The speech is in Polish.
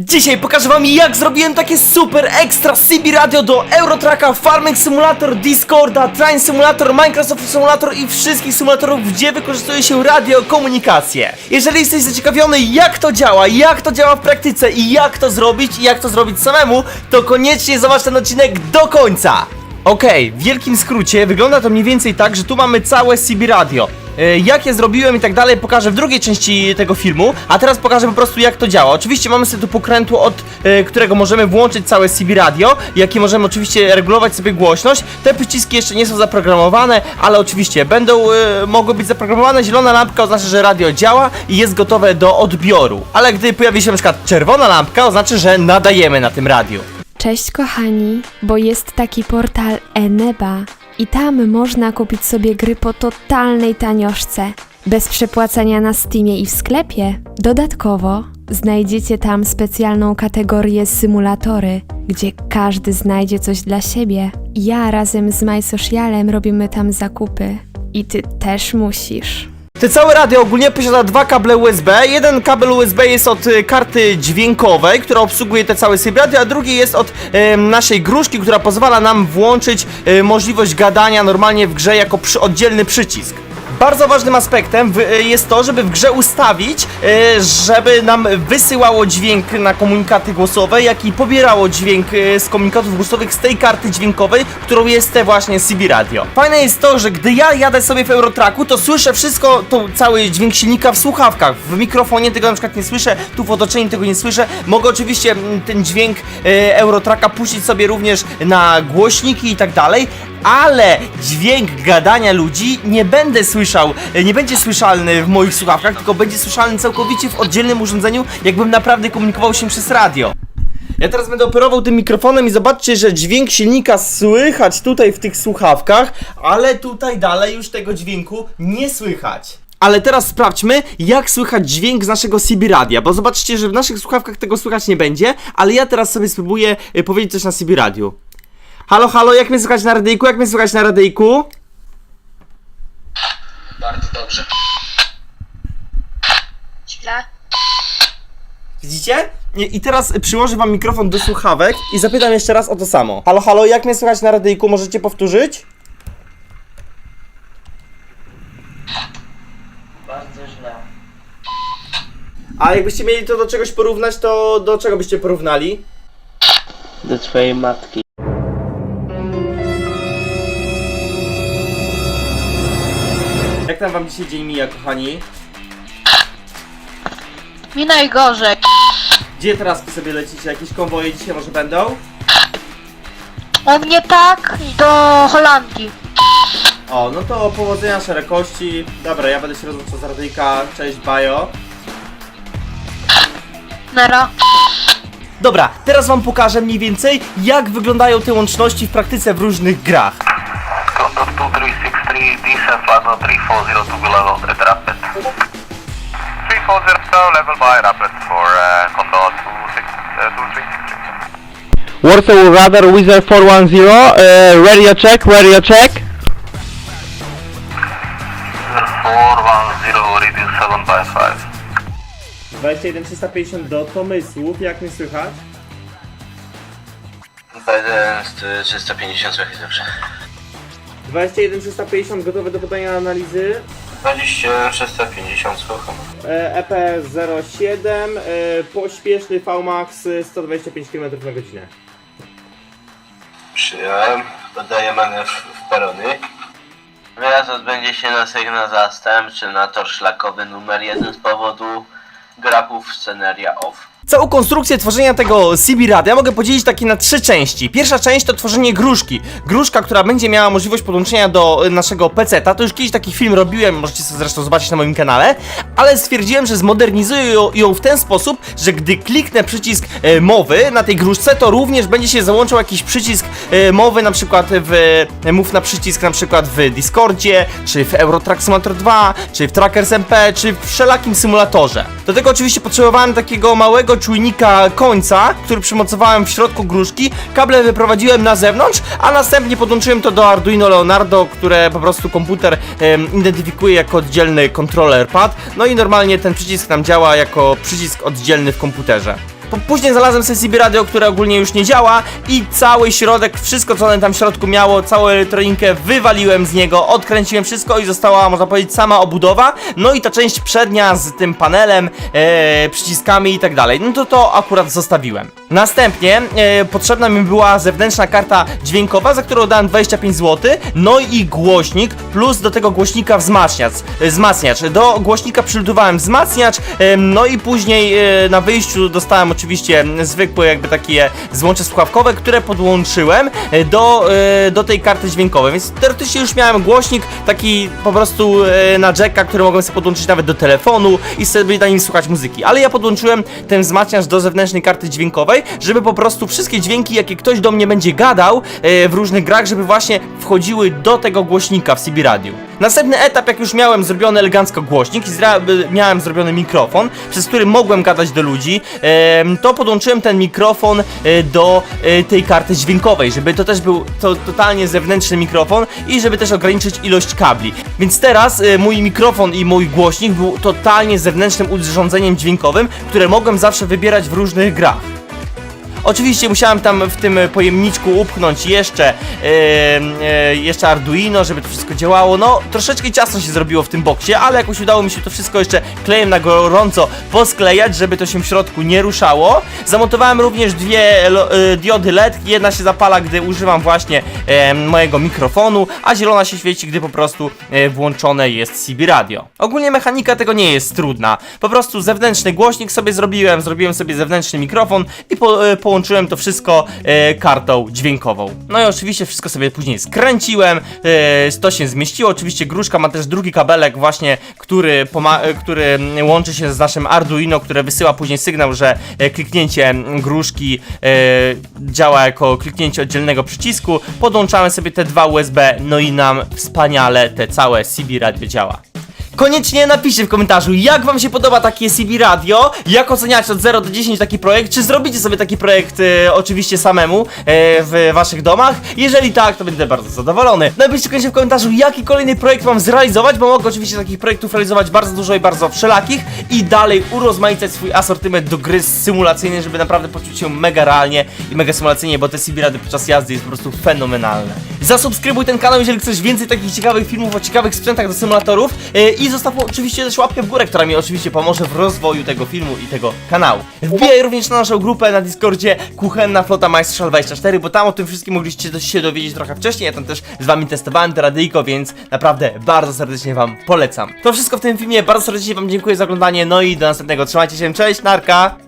Dzisiaj pokażę wam jak zrobiłem takie super ekstra CB radio do Eurotracka, Farming Simulator, Discorda, Train Simulator, Minecraft Simulator i wszystkich symulatorów, gdzie wykorzystuje się radiokomunikację. Jeżeli jesteś zaciekawiony jak to działa, jak to działa w praktyce i jak to zrobić i jak to zrobić samemu, to koniecznie zobacz ten odcinek do końca. Okej, w wielkim skrócie wygląda to mniej więcej tak, że tu mamy całe CB radio. E, Jak je zrobiłem i tak dalej pokażę w drugiej części tego filmu, a teraz pokażę po prostu jak to działa. Oczywiście mamy sobie tu pokrętło, od e, którego możemy włączyć całe CB radio, jak i możemy oczywiście regulować sobie głośność. Te przyciski jeszcze nie są zaprogramowane, ale oczywiście będą e, mogły być zaprogramowane. Zielona lampka oznacza, że radio działa i jest gotowe do odbioru. Ale gdy pojawi się na przykład czerwona lampka, oznacza, że nadajemy na tym radiu. Cześć kochani, bo jest taki portal Eneba i tam można kupić sobie gry po totalnej tanioszce, bez przepłacania na Steamie i w sklepie. Dodatkowo znajdziecie tam specjalną kategorię symulatory, gdzie każdy znajdzie coś dla siebie. Ja razem z MySocialem robimy tam zakupy i ty też musisz. Te całe radio ogólnie posiada dwa kable USB. Jeden kabel USB jest od y, karty dźwiękowej, która obsługuje te całe SIM radio, a drugi jest od naszej gruszki, która pozwala nam włączyć y, możliwość gadania normalnie w grze jako przy, oddzielny przycisk. Bardzo ważnym aspektem y, jest to, żeby w grze ustawić, y, żeby nam wysyłało dźwięk na komunikaty głosowe, jak i pobierało dźwięk y, z komunikatów głosowych z tej karty dźwiękowej, którą jest te właśnie CB radio. Fajne jest to, że gdy ja jadę sobie w Eurotracku, to słyszę wszystko, to cały dźwięk silnika w słuchawkach. W mikrofonie tego na przykład nie słyszę, tu w otoczeniu tego nie słyszę. Mogę oczywiście mm, ten dźwięk e, Eurotracka puścić sobie również na głośniki i tak dalej, ale dźwięk gadania ludzi nie będę słyszał, nie będzie słyszalny w moich słuchawkach, tylko będzie słyszalny całkowicie w oddzielnym urządzeniu, jakbym naprawdę komunikował się przez radio. Ja teraz będę operował tym mikrofonem i zobaczcie, że dźwięk silnika słychać tutaj w tych słuchawkach, ale tutaj dalej już tego dźwięku nie słychać. Ale teraz sprawdźmy, jak słychać dźwięk z naszego CB radia, bo zobaczcie, że w naszych słuchawkach tego słychać nie będzie, ale ja teraz sobie spróbuję y, powiedzieć coś na CB radiu. Halo, halo, jak mnie słychać na radyjku? Jak mnie słychać na radyjku? Bardzo dobrze. Źle. Widzicie? I i teraz przyłożę wam mikrofon do słuchawek i zapytam jeszcze raz o to samo. Halo, halo, jak mnie słychać na radyjku? Możecie powtórzyć? Bardzo źle. A jakbyście mieli to do czegoś porównać, to do czego byście porównali? Do twojej matki. Jak tam wam dzisiaj dzień mija, kochani? Mi najgorzej. Gdzie teraz wy sobie lecicie? Jakieś konwoje dzisiaj może będą? U mnie tak i do Holandii. O, no to powodzenia szerokości. Dobra, ja będę się rozłączał z radyjka. Cześć, bajo. Nera. Dobra, teraz wam pokażę mniej więcej, jak wyglądają te łączności w praktyce w różnych grach. Condor 2363, descent level 3402 below at Rapid. 340 level by Rapid for uh, Condor 2363. Warsaw Radar Wizard 410, uh, radio check, radio check. 410 reduce 7 by 5. 21350 do Tomysłów, jak mnie słychać? B1 350 trochę dobrze. 21350 gotowe do podania analizy. 20 350 słucham. E, EP07, e, pośpieszny VMAX e, 125 km na godzinę. Przyjąłem. Dodaję manewr w perony. Wyjazd odbędzie się na sygnał zastępczy na tor szlakowy numer 1 z powodu grapów sceneria off. Całą konstrukcję tworzenia tego CB radia mogę podzielić takie na trzy części. Pierwsza część to tworzenie gruszki. Gruszka, która będzie miała możliwość podłączenia do y, naszego PC-ta. To już kiedyś taki film robiłem, możecie sobie zresztą zobaczyć na moim kanale. Ale stwierdziłem, że zmodernizuję ją, w ten sposób, że gdy kliknę przycisk e, mowy na tej gruszce, to również będzie się załączał jakiś przycisk e, mowy, na przykład w mów na przycisk na przykład w Discordzie, czy w Eurotrack Simulator 2, czy w Trackers MP, czy w wszelakim symulatorze. Do tego oczywiście potrzebowałem takiego małego czujnika końca, który przymocowałem w środku gruszki, kable wyprowadziłem na zewnątrz, a następnie podłączyłem to do Arduino Leonardo, które po prostu komputer em, identyfikuje jako oddzielny kontroler pad, no i normalnie ten przycisk nam działa jako przycisk oddzielny w komputerze. Później znalazłem sobie CB radio, które ogólnie już nie działa i cały środek, wszystko co one tam w środku miało, całą elektronikę wywaliłem z niego, odkręciłem wszystko i została, można powiedzieć, sama obudowa, no i ta część przednia z tym panelem, e, przyciskami i tak dalej, no to to akurat zostawiłem. Następnie e, potrzebna mi była zewnętrzna karta dźwiękowa, za którą dałem 25 zł, no i głośnik, plus do tego głośnika wzmacniacz, e, wzmacniacz. Do głośnika przylutowałem wzmacniacz, e, no i później e, na wyjściu dostałem oczywiście zwykłe jakby takie złącze słuchawkowe, które podłączyłem e, do, e, do tej karty dźwiękowej, więc teoretycznie już miałem głośnik taki po prostu e, na jacka, który mogłem sobie podłączyć nawet do telefonu i sobie na nim słuchać muzyki, ale ja podłączyłem ten wzmacniacz do zewnętrznej karty dźwiękowej, żeby po prostu wszystkie dźwięki, jakie ktoś do mnie będzie gadał e, w różnych grach, żeby właśnie wchodziły do tego głośnika w CB. Następny etap, jak już miałem zrobiony elegancko głośnik i zra- miałem zrobiony mikrofon, przez który mogłem gadać do ludzi, to podłączyłem ten mikrofon e, do e, tej karty dźwiękowej, żeby to też był to totalnie zewnętrzny mikrofon i żeby też ograniczyć ilość kabli. Więc teraz mój mikrofon i mój głośnik był totalnie zewnętrznym urządzeniem dźwiękowym, które mogłem zawsze wybierać w różnych grach. Oczywiście musiałem tam w tym pojemniczku upchnąć jeszcze, e, jeszcze Arduino, żeby to wszystko działało. No, troszeczkę ciasno się zrobiło w tym boksie, ale jakoś udało mi się to wszystko jeszcze klejem na gorąco posklejać, żeby to się w środku nie ruszało. Zamontowałem również dwie e, diody LED. Jedna się zapala, gdy używam właśnie e, mojego mikrofonu, a zielona się świeci, gdy po prostu e, włączone jest CB radio. Ogólnie mechanika tego nie jest trudna. Po prostu zewnętrzny głośnik sobie zrobiłem, zrobiłem sobie zewnętrzny mikrofon i po, e, połączyłem to wszystko e, kartą dźwiękową. No i oczywiście wszystko sobie później skręciłem, e, to się zmieściło. Oczywiście gruszka ma też drugi kabelek właśnie, który, e, który łączy się z naszym Arduino, które wysyła później sygnał, że e, kliknięcie gruszki e, działa jako kliknięcie oddzielnego przycisku. Podłączałem sobie te dwa USB, no i nam wspaniale te całe CB radio działa. Koniecznie napiszcie w komentarzu, jak wam się podoba takie CB Radio, jak oceniacie od 0 do 10 taki projekt, czy zrobicie sobie taki projekt e, oczywiście samemu e, w waszych domach? Jeżeli tak, to będę bardzo zadowolony. Napiszcie koniecznie w komentarzu, jaki kolejny projekt mam zrealizować, bo mogę oczywiście takich projektów realizować bardzo dużo i bardzo wszelakich i dalej urozmaicać swój asortyment do gry symulacyjnej, żeby naprawdę poczuć się mega realnie i mega symulacyjnie, bo te CB Radio podczas jazdy jest po prostu fenomenalne. Zasubskrybuj ten kanał, jeżeli chcesz więcej takich ciekawych filmów o ciekawych sprzętach do symulatorów e, i zostaw oczywiście też łapkę w górę, która mi oczywiście pomoże w rozwoju tego filmu i tego kanału. Wbijaj również na naszą grupę na Discordzie Kuchenna Flota Majstrza 24, bo tam o tym wszystkim mogliście się dowiedzieć trochę wcześniej, ja tam też z wami testowałem te radyjko, więc naprawdę bardzo serdecznie wam polecam. To wszystko w tym filmie, bardzo serdecznie wam dziękuję za oglądanie, no i do następnego, trzymajcie się, cześć, narka!